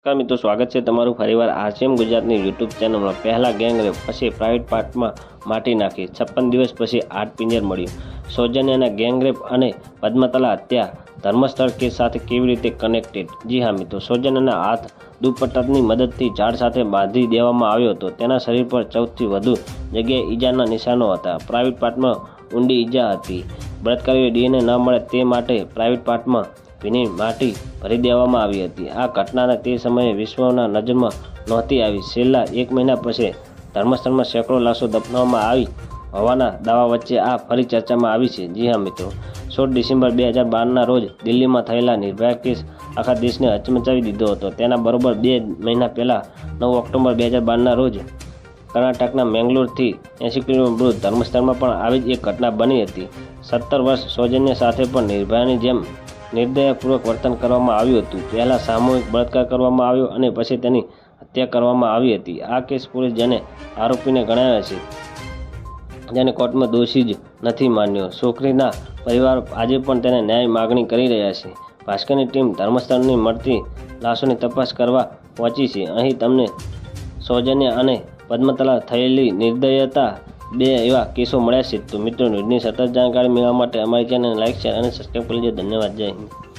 નમસ્કાર મિત્રો, સ્વાગત છે તમારું ફરીવાર આરસીએમ ગુજરાતની યુટ્યુબ ચેનલમાં. પહેલાં ગેંગરેપ પછી પ્રાઇવેટ પાર્ટમાં માટી નાખી. છપ્પન દિવસ પછી આઠ પિંજર મળ્યું. સૌજન્યના ગેંગરેપ અને પદ્મતલા હત્યા ધર્મસ્થળ કેસ સાથે કેવી રીતે કનેક્ટેડ જી હા મિત્રો, સૌજન્યના હાથ દુપટ્ટાની મદદથી ઝાડ સાથે બાંધી દેવામાં આવ્યો હતો. તેના શરીર પર ચૌદથી વધુ જગ્યાએ ઈજાના નિશાનો હતા. પ્રાઇવેટ પાર્ટમાં ઊંડી ઈજા હતી. બળાત્કારીઓ ડીએનએ ન મળે તે માટે પ્રાઇવેટ પાર્ટમાં ભીની માટી ભરી દેવામાં આવી હતી. આ ઘટનાને તે સમયે વિશ્વના નજરમાં નહોતી આવી. છેલ્લા એક મહિના પછી ધર્મસ્થળમાં સેંકડો લાશો દફનાવવામાં આવી હોવાના દાવા વચ્ચે આ ફરી ચર્ચામાં આવી છે. જી હા, મિત્રો. સોળ ડિસેમ્બર બે હજાર બારના રોજ દિલ્હીમાં થયેલા નિર્ભયા કેસ આખા દેશને હચમચાવી દીધો હતો. તેના બરોબર બે મહિના પહેલાં નવ ઓક્ટોબર બે હજાર બારના રોજ કર્ણાટકના મેંગલોરથી એંસી કિલોમીટર ધર્મસ્થળમાં પણ આવી જ એક ઘટના બની હતી. સત્તર વર્ષ સૌજન્ય સાથે પણ નિર્ભયાની જેમ નિર્દયપૂર્વક વર્તન કરવામાં આવ્યું હતું. પહેલાં સામૂહિક બળાત્કાર કરવામાં આવ્યો અને પછી તેની હત્યા કરવામાં આવી હતી. આ કેસ પોલીસ જેને આરોપીને ગણાવ્યા છે, જેને કોર્ટમાં દોષી જ નથી માન્યો. છોકરીના પરિવાર આજે પણ તેને ન્યાય માગણી કરી રહ્યા છે. ભાસ્કરની ટીમ ધર્મસ્થળની મળતી લાશોની તપાસ કરવા પહોંચી છે. અહીં તમને સૌજન્ય અને પદ્મતલા થયેલી નિર્દયતા બે એવા કેસો મળ્યા છે. તો મિત્રો, ન્યૂઝની સતત જાણકારી મેળવવા માટે અમારી ચેનલને લાઇક શેર અને સબસ્ક્રાઈબ કરી લેજો ધન્યવાદ. જય હિન્દ.